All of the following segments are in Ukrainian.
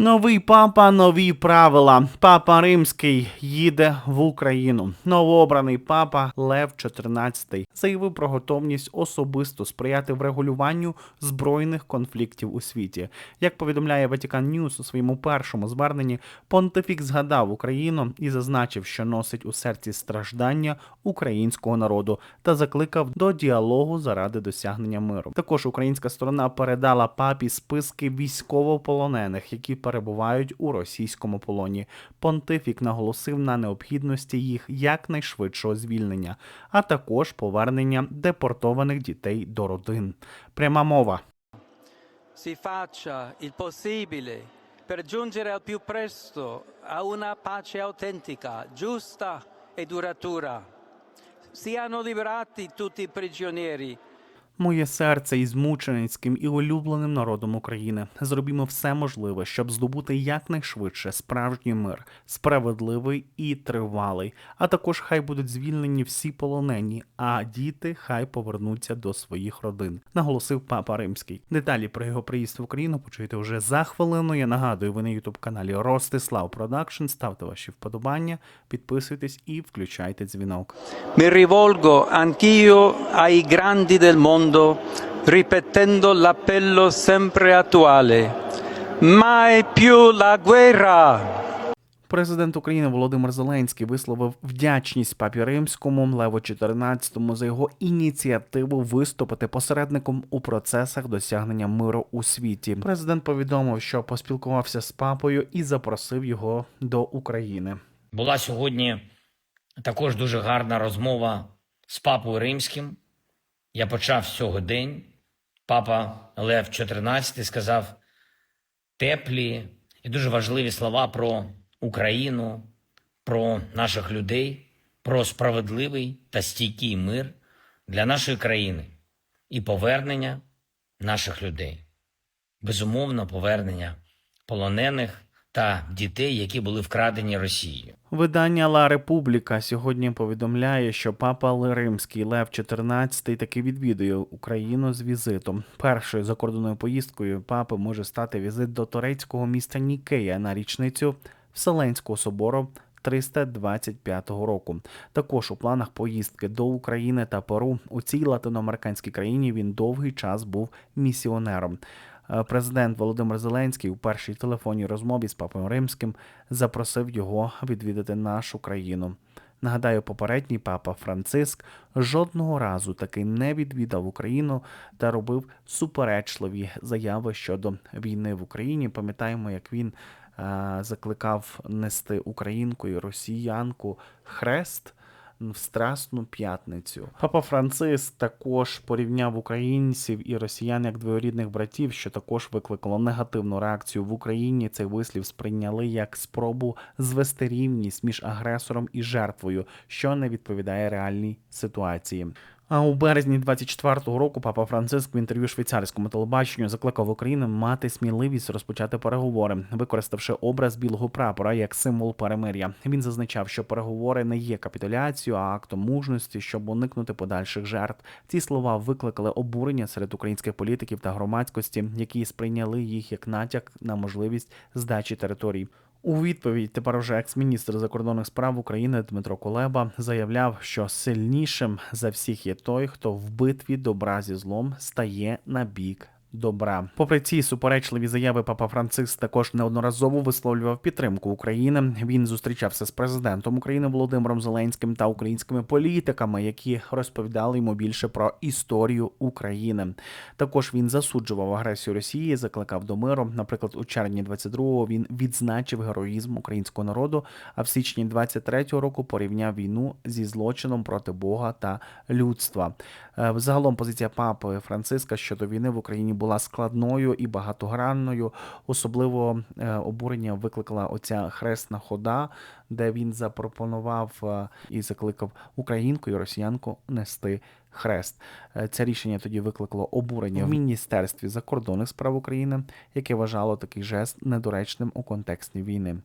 Новий папа, нові правила. Папа Римський їде в Україну. Новообраний папа Лев XIV заявив про готовність особисто сприяти врегулюванню збройних конфліктів у світі. Як повідомляє Ватікан Ньюс у своєму першому зверненні, понтифік згадав Україну і зазначив, що носить у серці страждання українського народу та закликав до діалогу заради досягнення миру. Також українська сторона передала папі списки військовополонених, які перебувають у російському полоні. Понтифік наголосив на необхідності їх якнайшвидшого звільнення, а також повернення депортованих дітей до родин. Пряма мова. si faccia il possibile per giungere al più presto a una pace autentica, giusta e duratura. Siano liberati tutti i prigionieri, Моє серце із мученицьким і улюбленим народом України. Зробімо все можливе, щоб здобути якнайшвидше справжній мир, справедливий і тривалий. А також хай будуть звільнені всі полонені, а діти хай повернуться до своїх родин, наголосив папа Римський. Деталі про його приїзд в Україну почуєте вже за хвилину. Я нагадую, ви на ютуб каналі Ростислав Продакшн. Ставте ваші вподобання, підписуйтесь і включайте дзвінок. Mi rivolgo anch'io ai grandi del mondo ripetendo l'appello sempre attuale. Mai più la guerra! Президент України Володимир Зеленський висловив вдячність папі римському Леву XIV за його ініціативу виступити посередником у процесах досягнення миру у світі. Президент повідомив, що поспілкувався з папою і запросив його до України. Була сьогодні також дуже гарна розмова з папою римським. Я почав з день. Папа Лев XIV сказав теплі і дуже важливі слова про Україну, про наших людей, про справедливий та стійкий мир для нашої країни і повернення наших людей. Безумовно, повернення полонених та дітей, які були вкрадені Росією. Видання Ла Републіка сьогодні повідомляє, що папа Римський Лев XIV таки відвідує Україну з візитом. Першою закордонною поїздкою папи може стати візит до турецького міста Нікея на річницю Вселенського собору 325 року. Також у планах поїздки до України та Перу у цій латиноамериканській країні він довгий час був місіонером. Е, Президент Володимир Зеленський у першій телефонній розмові з папою римським запросив його відвідати нашу країну. Нагадаю, попередній папа Франциск жодного разу таки не відвідав Україну та робив суперечливі заяви щодо війни в Україні. Пам'ятаємо, як він е, закликав нести українку і росіянку хрест в Страсну п'ятницю. Папа Францис також порівняв українців і росіян як двоюрідних братів, що також викликало негативну реакцію в Україні. Цей вислів сприйняли як спробу звести рівність між агресором і жертвою, що не відповідає реальній ситуації. А у березні 24-го року папа Франциск в інтерв'ю швейцарському телебаченню закликав Україну мати сміливість розпочати переговори, використавши образ білого прапора як символ перемир'я. Він зазначав, що переговори не є капітуляцією, а актом мужності, щоб уникнути подальших жертв. Ці слова викликали обурення серед українських політиків та громадськості, які сприйняли їх як натяк на можливість здачі територій. У відповідь тепер уже екс-міністр закордонних справ України Дмитро Кулеба заявляв, що сильнішим за всіх є той, хто в битві добра зі злом стає на бік. Добра, попри ці суперечливі заяви, папа Франциск також неодноразово висловлював підтримку України. Він зустрічався з президентом України Володимиром Зеленським та українськими політиками, які розповідали йому більше про історію України. Також він засуджував агресію Росії, закликав до миру. Наприклад, у червні 22-го він відзначив героїзм українського народу. А в січні 23-го року порівняв війну зі злочином проти Бога та людства. Е, Загалом позиція папи Франциска щодо війни в Україні була складною і багатогранною. Особливо е, обурення викликала оця хресна хода, де він запропонував е, і закликав українку і росіянку нести хрест. Е, Це рішення тоді викликало обурення в міністерстві закордонних справ України, яке вважало такий жест недоречним у контексті війни.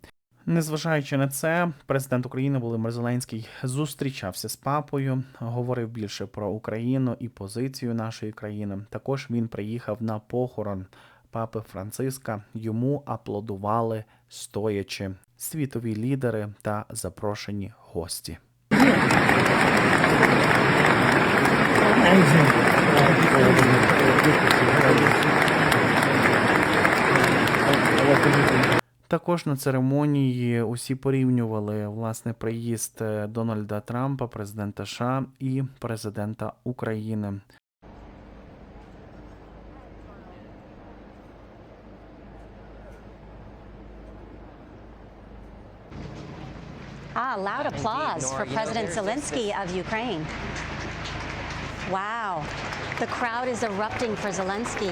Незважаючи на це, президент України Володимир Зеленський зустрічався з папою, говорив більше про Україну і позицію нашої країни. Також він приїхав на похорон папи Франциска йому аплодували стоячи світові лідери та запрошені гості. Також на церемонії усі порівнювали власне приїзд е, Дональда Трампа, президента США і президента України. Ah, loud applause for President Zelensky of Ukraine. Wow. The crowd is erupting for Zelensky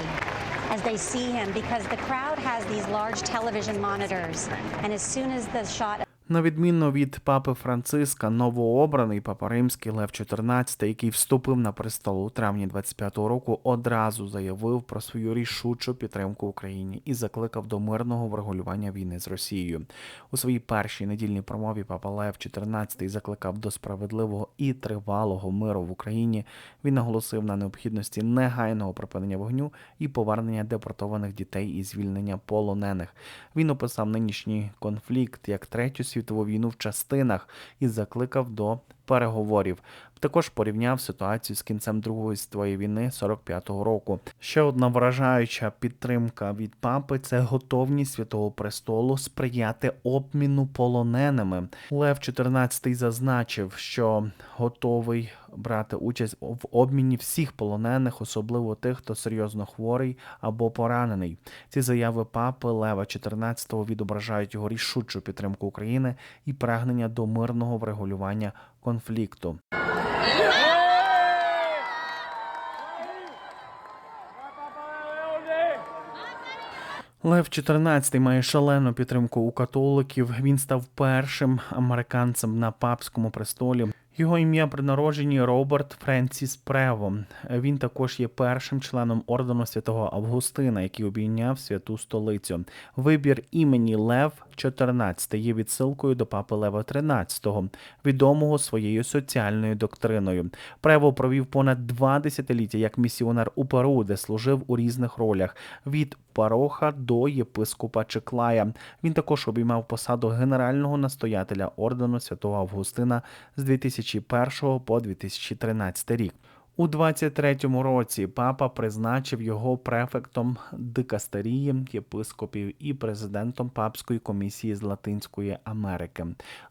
as they see him because the crowd has these large television monitors. And as soon as the shot На відміну від папи Франциска, новообраний папа Римський Лев XIV, який вступив на престол у травні 25-го року, одразу заявив про свою рішучу підтримку Україні і закликав до мирного врегулювання війни з Росією. У своїй першій недільній промові папа Лев XIV закликав до справедливого і тривалого миру в Україні. Він наголосив на необхідності негайного припинення вогню і повернення депортованих дітей і звільнення полонених. Він описав нинішній конфлікт як третю світову війну в частинах і закликав до переговорів. Також порівняв ситуацію з кінцем Другої світової війни 45-го року. Ще одна вражаюча підтримка від папи це готовність Святого Престолу сприяти обміну полоненими. Лев XIV зазначив, що готовий брати участь в обміні всіх полонених, особливо тих, хто серйозно хворий або поранений. Ці заяви папи Лева XIV відображають його рішучу підтримку України і прагнення до мирного врегулювання конфлікту. Лев XIV має шалену підтримку у католиків. Він став першим американцем на папському престолі. Його ім'я при народженні Роберт Френсіс Прево. Він також є першим членом ордену святого Августина, який обійняв святу столицю. Вибір імені Лев XIV є відсилкою до папи Лева XIII, відомого своєю соціальною доктриною. Прево провів понад два десятиліття як місіонер у Перу, де служив у різних ролях від пароха до єпископа Чеклая. Він також обіймав посаду генерального настоятеля ордену святого Августина з 2001 по 2013 рік. У 23-му році папа призначив його префектом дикастерії єпископів і президентом папської комісії з Латинської Америки.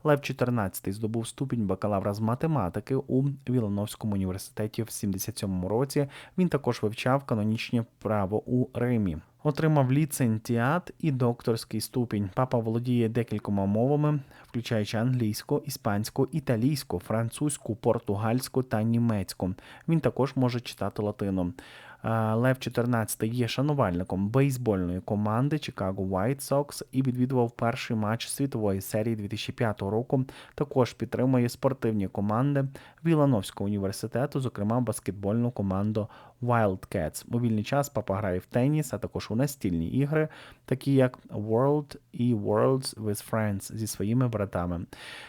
Лев XIV здобув ступінь бакалавра з математики у Вілановському університеті в 77-му році. Він також вивчав канонічне право у Римі. Отримав ліцентіат і докторський ступінь. Папа володіє декількома мовами, включаючи англійську, іспанську, італійську, французьку, португальську та німецьку. Він також може читати латину. Лев XIV є шанувальником бейсбольної команди Chicago White Sox і відвідував перший матч світової серії 2005 року. Також підтримує спортивні команди Вілановського університету, зокрема баскетбольну команду Wildcats. У вільний час папа грає в теніс, а також у настільні ігри, такі як World і Worlds with Friends зі своїми братами.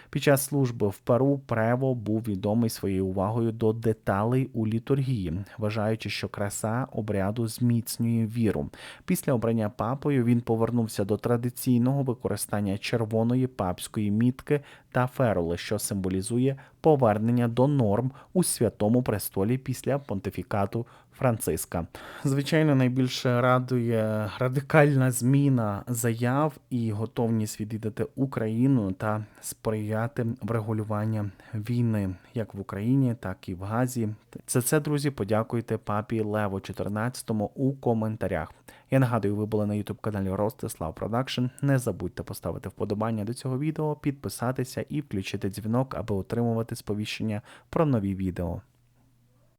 Під час служби в Перу Прево був відомий своєю увагою до деталей у літургії, вважаючи, що краса обряду зміцнює віру. Після обрання папою він повернувся до традиційного використання червоної папської мітки та ферули, що символізує повернення до норм у святому престолі після понтифікату Франциска. Звичайно, найбільше радує радикальна зміна заяв і готовність відвідати Україну та сприяти врегулювання війни як в Україні, так і в Газі. За це, друзі, подякуйте папі Леву 14 у коментарях. Я нагадую, ви були на youtube каналі Ростислав Продакшн. Не забудьте поставити вподобання до цього відео, підписатися і включити дзвінок, аби отримувати сповіщення про нові відео.